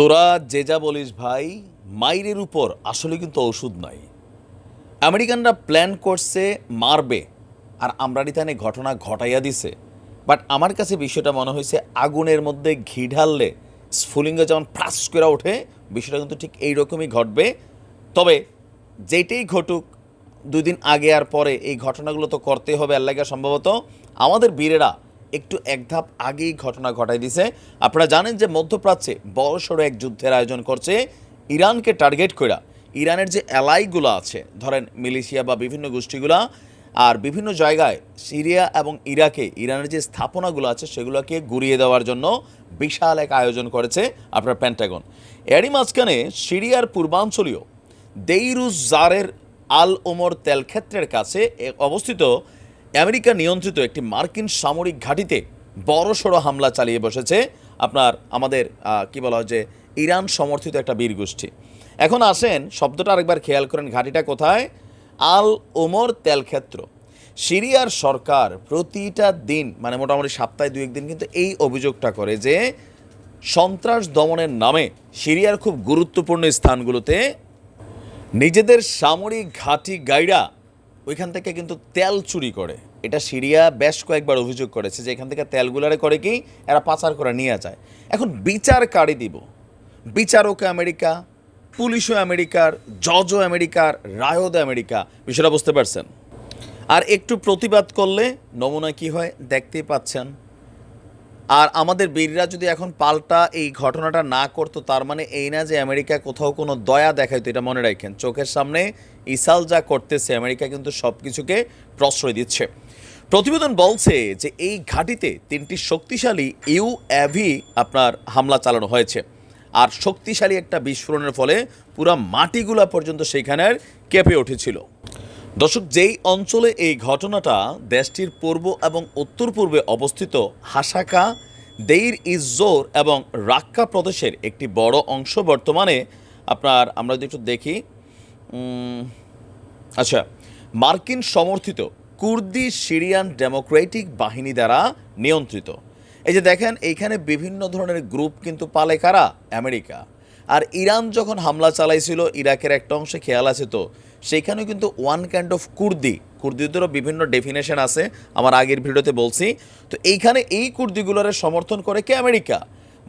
তোরা যে যা বলিস ভাই, মাইরের উপর আসলে কিন্তু ওষুধ নাই। আমেরিকানরা প্ল্যান করছে মারবে, আর আমরা আমরানিতানে ঘটনা ঘটাইয়া দিছে। বাট আমার কাছে বিষয়টা মনে হয়েছে, আগুনের মধ্যে ঘি ঢাললে স্ফুলিঙ্গ যেমন ফ্রাস করে ওঠে, বিষয়টা কিন্তু ঠিক এইরকমই ঘটবে। তবে যেটাই ঘটুক দুদিন আগে আর পরে এই ঘটনাগুলো তো করতে হবে আল্লাগা সম্ভবত। আমাদের বীরেরা একটু এক ধাপ আগেই ঘটনা ঘটাই দিছে। আপনারা জানেন যে মধ্যপ্রাচ্যে বড়সড় এক যুদ্ধের আয়োজন করছে ইরানকে টার্গেট করা ইরানের যে অ্যালাইগুলো আছে, ধরেন মিলিশিয়া বা বিভিন্ন গোষ্ঠীগুলা, আর বিভিন্ন জায়গায় সিরিয়া এবং ইরাকে ইরানের যে স্থাপনাগুলো আছে, সেগুলোকে গুড়িয়ে দেওয়ার জন্য বিশাল এক আয়োজন করেছে আপনার প্যান্টাগন এরই মাঝখানে সিরিয়ার পূর্বাঞ্চলীয় দেইরুজ জারের আল ওমর তেলক্ষেত্রের কাছে অবস্থিত আমেরিকা নিয়ন্ত্রিত একটি মার্কিন সামরিক ঘাঁটিতে বড়সড় হামলা চালিয়ে বসেছে আপনার আমাদের কি বলা হয় যে, ইরান সমর্থিত একটা বীর গোষ্ঠী। এখন আসেন, শব্দটা আরেকবার খেয়াল করেন, ঘাঁটিটা কোথায়? আল ওমর তেলক্ষেত্র সিরিয়ার সরকার প্রতিটা দিন মানে মোটামুটি সপ্তাহে দুই একদিন কিন্তু এই অভিযোগটা করে যে, সন্ত্রাস দমনের নামে সিরিয়ার খুব গুরুত্বপূর্ণ স্থানগুলোতে নিজেদের সামরিক ঘাঁটি গাইডা ওইখান থেকে কিন্তু তেল চুরি করে। এটা সিরিয়া বেশ কয়েকবার অভিযোগ করেছে যে এখান থেকে তেলগুলারে করে কি এরা পাচার করে নিয়ে যায়। এখন বিচার কারি দিব। বিচারক আমেরিকা, পুলিশও আমেরিকার, জজও আমেরিকার রায়দ আমেরিকা। বিষয়টা বুঝতে পারছেন? আর একটু প্রতিবাদ করলে নমুনা কি হয় দেখতেই পাচ্ছেন। আর আমাদের বীররা যদি এখন পাল্টা এই ঘটনাটা না করতো, তার মানে এই না যে আমেরিকা কোথাও কোনো দয়া দেখাইতো, এটা মনে রাখেন। চোখের সামনে ইসাল যা করতেছে, আমেরিকা কিন্তু সব কিছুকে প্রশ্রয় দিচ্ছে। প্রতিবেদন বলছে যে এই ঘাঁটিতে তিনটি শক্তিশালী ইউ অ্যাভি আপনার হামলা চালানো হয়েছে। আর শক্তিশালী একটা বিস্ফোরণের ফলে পুরো মাটিগুলা পর্যন্ত সেইখানের কেঁপে উঠেছিল। দর্শক, যেই অঞ্চলে এই ঘটনাটা দেশটির পূর্ব এবং উত্তর পূর্বে অবস্থিত, হাসাকা, দেইর ইজ্জোর এবং রাক্কা প্রদেশের একটি বড় অংশ বর্তমানে আপনার, আমরা যদি একটু দেখি আচ্ছা মার্কিন সমর্থিত কুর্দি সিরিয়ান ডেমোক্রেটিক বাহিনী দ্বারা নিয়ন্ত্রিত। এই যে দেখেন, এইখানে বিভিন্ন ধরনের গ্রুপ কিন্তু পালে কারা? আমেরিকা। আর ইরান যখন হামলা চালাইছিল, ইরাকের একটা অংশে খেয়াল আছে তো? সেইখানেও কিন্তু ওয়ান কাইন্ড অফ কুর্দি, কুর্দিদেরও বিভিন্ন ডেফিনেশন আছে, আমার আগের ভিডিওতে বলছি। তো এইখানে এই কুর্দিগুলোর সমর্থন করে কে? আমেরিকা।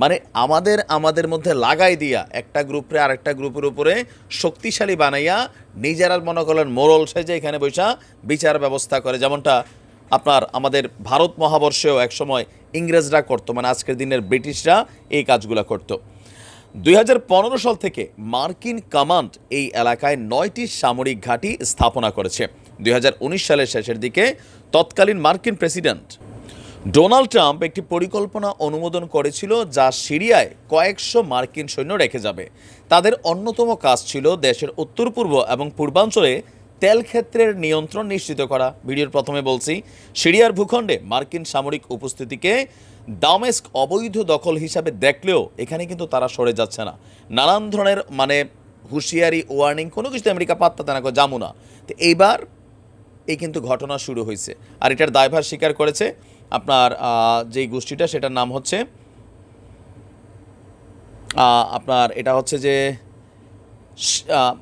মানে আমাদের আমাদের মধ্যে লাগাই দিয়া একটা গ্রুপে আরেকটা গ্রুপের উপরে শক্তিশালী বানাইয়া নিজেরা মনে করলেন মোরল সেজে এখানে বৈশা বিচার ব্যবস্থা করে। যেমনটা আপনার আমাদের ভারত মহাবর্ষেও একসময় ইংরেজরা করতো মানে আজকের দিনের ব্রিটিশরা এই কাজগুলো করতো। দুই হাজার পনেরো সাল থেকে মার্কিন কমান্ড এই এলাকায় নয়টি সামরিক ঘাঁটি স্থাপনা করেছে। দুই হাজার উনিশ সালের শেষের দিকে তৎকালীন মার্কিন প্রেসিডেন্ট ডোনাল্ড ট্রাম্প একটি পরিকল্পনা অনুমোদন করেছিল যা সিরিয়ায় কয়েকশো মার্কিন সৈন্য রেখে যাবে। তাদের অন্যতম কাজ ছিল দেশের উত্তর পূর্ব এবং পূর্বাঞ্চলে তেল ক্ষেত্রের নিয়ন্ত্রণ নিশ্চিত করা। ভিডিওর প্রথমে বলছি, সিরিয়ার ভূখণ্ডে মার্কিন সামরিক উপস্থিতিকে দামেস্ক অবৈধ দখল হিসাবে দেখলেও এখানে কিন্তু তারা সরে যাচ্ছে না। নানান ধরনের মানে হুঁশিয়ারি, ওয়ার্নিং, কোনো কিছু আমেরিকা পাত্তা দেয় না যামু না। তো এইবার এই কিন্তু ঘটনা শুরু হয়েছে। আর এটার দায়ভার স্বীকার করেছে আপনার যেই গোষ্ঠীটা, সেটার নাম হচ্ছে আপনার এটা হচ্ছে যে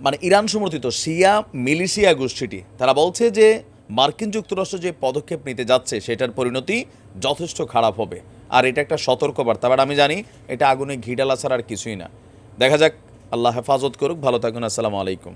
মানে ইরান সমর্থিত সিয়া মিলিশিয়া গোষ্ঠীটি, তারা বলছে যে মার্কিন যুক্তরাষ্ট্র যে পদক্ষেপ নিতে যাচ্ছে সেটার পরিণতি যথেষ্ট খারাপ হবে। আর এটা একটা সতর্কবার্তা, বাট আমি জানি এটা আগুনে ঘি ডালা ছাড়া আর কিছুই না। দেখা যাক, আল্লাহ হেফাজত করুক, ভালো থাকুন, আসসালামু আলাইকুম।